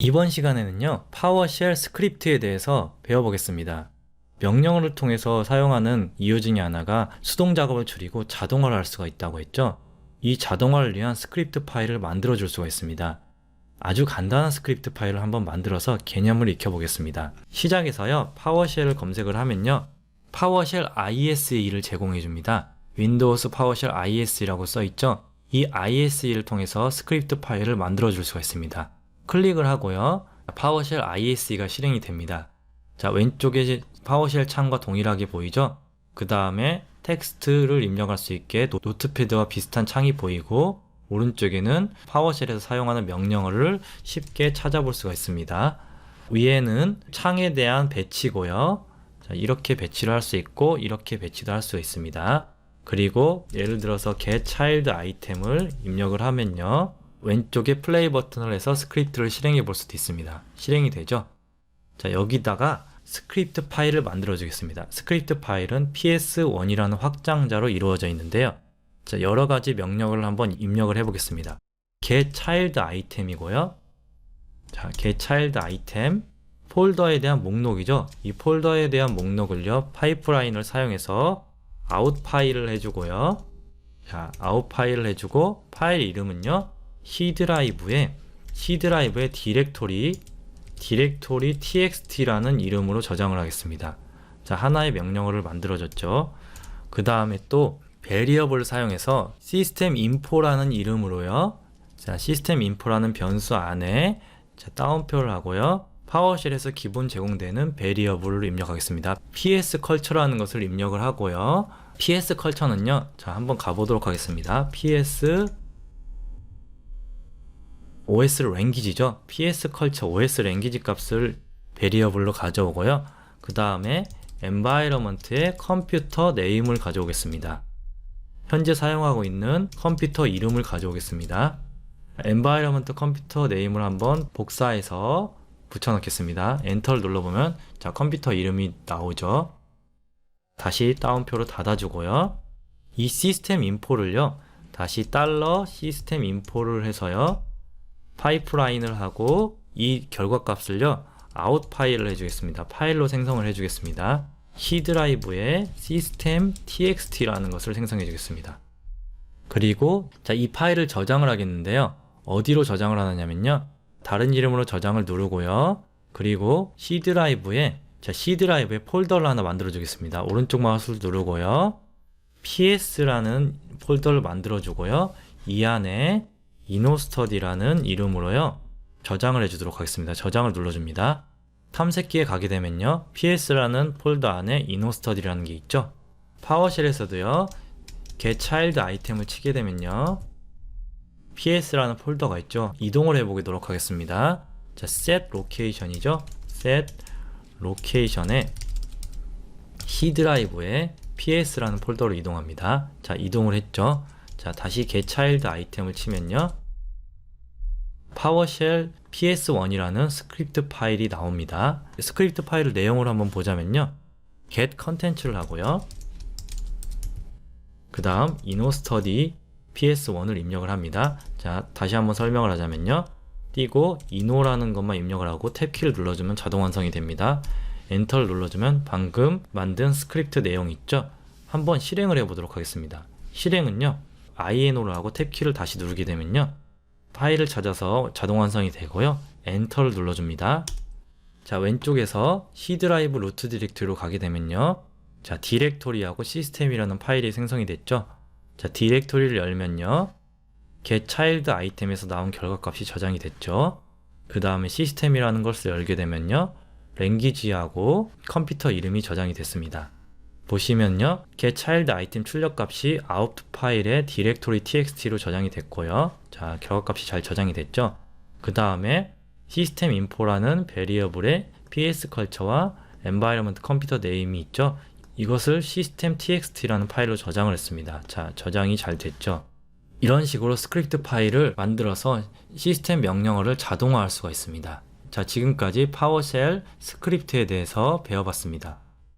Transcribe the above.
이번 시간에는요, 파워쉘 스크립트에 대해서 배워보겠습니다. 명령어를 통해서 사용하는 이유 중에 하나가 수동 작업을 줄이고 자동화를 할 수가 있다고 했죠. 이 자동화를 위한 스크립트 파일을 만들어 줄 수가 있습니다. 아주 간단한 스크립트 파일을 한번 만들어서 개념을 익혀보겠습니다. 시작에서요, 파워쉘을 검색을 하면요, 파워쉘 ISE를 제공해 줍니다. 윈도우스 파워쉘 ISE라고 써 있죠. 이 ISE를 통해서 스크립트 파일을 만들어 줄 수가 있습니다. 클릭을 하고요. 파워쉘 ISE가 실행이 됩니다. 자, 왼쪽에 파워쉘 창과 동일하게 보이죠? 그 다음에 텍스트를 입력할 수 있게 노- 노트패드와 비슷한 창이 보이고 오른쪽에는 파워쉘에서 사용하는 명령어를 쉽게 찾아볼 수가 있습니다. 위에는 창에 대한 배치고요. 자, 이렇게 배치를 할 수 있고 이렇게 배치도 할 수 있습니다. 그리고 예를 들어서 get child 아이템을 입력을 하면요. 왼쪽에 플레이 버튼을 해서 스크립트를 실행해 볼 수도 있습니다. 실행이 되죠? 자, 여기다가 스크립트 파일을 만들어 주겠습니다. 스크립트 파일은 ps1이라는 확장자로 이루어져 있는데요. 자, 여러 가지 명령을 한번 입력을 해 보겠습니다. get child 아이템이고요. 자, get child 아이템 폴더에 대한 목록이죠. 이 폴더에 대한 목록을요. 파이프라인을 사용해서 아웃 파일을 해 주고요. 자, 아웃 파일을 해 주고 파일 이름은요. C 드라이브에 C 드라이브의 디렉토리 디렉토리 txt라는 이름으로 저장을 하겠습니다. 자, 하나의 명령어를 만들어줬죠. 그 다음에 또 베리어블을 사용해서 시스템 인포라는 이름으로요. 자, 시스템 인포라는 변수 안에 자, 따옴표를 하고요. 파워쉘에서 기본 제공되는 베리어블을 입력하겠습니다. ps 컬처라는 것을 입력을 하고요. ps 컬처는요. 자, 한번 가보도록 하겠습니다. ps OS 랭귀지죠. PS 컬처 OS 랭귀지 값을 베리어블로 가져오고요. 그 다음에 environment의 컴퓨터 네임을 가져오겠습니다. 현재 사용하고 있는 컴퓨터 이름을 가져오겠습니다. environment 컴퓨터 네임을 한번 복사해서 붙여넣겠습니다. 엔터를 눌러보면 자 컴퓨터 이름이 나오죠. 다시 따옴표로 닫아주고요. 이 시스템 인포를요. 다시 달러 시스템 인포를 해서요. 파이프라인을 하고 이 결과 값을요 아웃 파일을 해주겠습니다. 파일로 생성을 해주겠습니다. C 드라이브에 시스템 txt라는 것을 생성해 주겠습니다. 그리고 자 이 파일을 저장을 하겠는데요. 어디로 저장을 하느냐면요. 다른 이름으로 저장을 누르고요. 그리고 C 드라이브에 자 C 드라이브에 폴더를 하나 만들어 주겠습니다. 오른쪽 마우스를 누르고요. Ps라는 폴더를 만들어 주고요. 이 안에 이노스터디라는 이름으로요 저장을 해주도록 하겠습니다. 저장을 눌러줍니다. 탐색기에 가게 되면요 PS라는 폴더 안에 이노스터디라는 게 있죠. 파워쉘에서도요 get child 아이템을 치게 되면요 PS라는 폴더가 있죠. 이동을 해보도록 하겠습니다. 자, set location이죠. set location에 C 드라이브에 PS라는 폴더로 이동합니다. 자, 이동을 했죠. 자, 다시 get child 아이템을 치면요. 파워쉘 ps1이라는 스크립트 파일이 나옵니다. 스크립트 파일을 내용을 한번 보자면요. get 컨텐츠를 하고요. 그 다음 innostudy ps1을 입력을 합니다. 자, 다시 한번 설명을 하자면요. 띄고 inno라는 것만 입력을 하고 탭키를 눌러주면 자동 완성이 됩니다. 엔터를 눌러주면 방금 만든 스크립트 내용 있죠? 한번 실행을 해 보도록 하겠습니다. 실행은요. In오를 하고 탭키를 다시 누르게 되면요. 파일을 찾아서 자동 완성이 되고요. 엔터를 눌러줍니다. 자, 왼쪽에서 C 드라이브 루트 디렉토리로 가게 되면요. 자, 디렉토리하고 시스템이라는 파일이 생성이 됐죠. 자, 디렉토리를 열면요. get child 아이템에서 나온 결과값이 저장이 됐죠. 그 다음에 시스템이라는 것을 열게 되면요. 랭귀지하고 컴퓨터 이름이 저장이 됐습니다. 보시면요. get child 아이템 출력 값이 out 파일에 디렉토리 txt로 저장이 됐고요. 자, 결과 값이 잘 저장이 됐죠. 그 다음에 시스템 인포라는 베리어블에 ps 컬처와 environment 컴퓨터 네임이 있죠. 이것을 시스템 txt라는 파일로 저장을 했습니다. 자, 저장이 잘 됐죠. 이런 식으로 스크립트 파일을 만들어서 시스템 명령어를 자동화할 수가 있습니다. 자, 지금까지 파워쉘 스크립트에 대해서 배워봤습니다.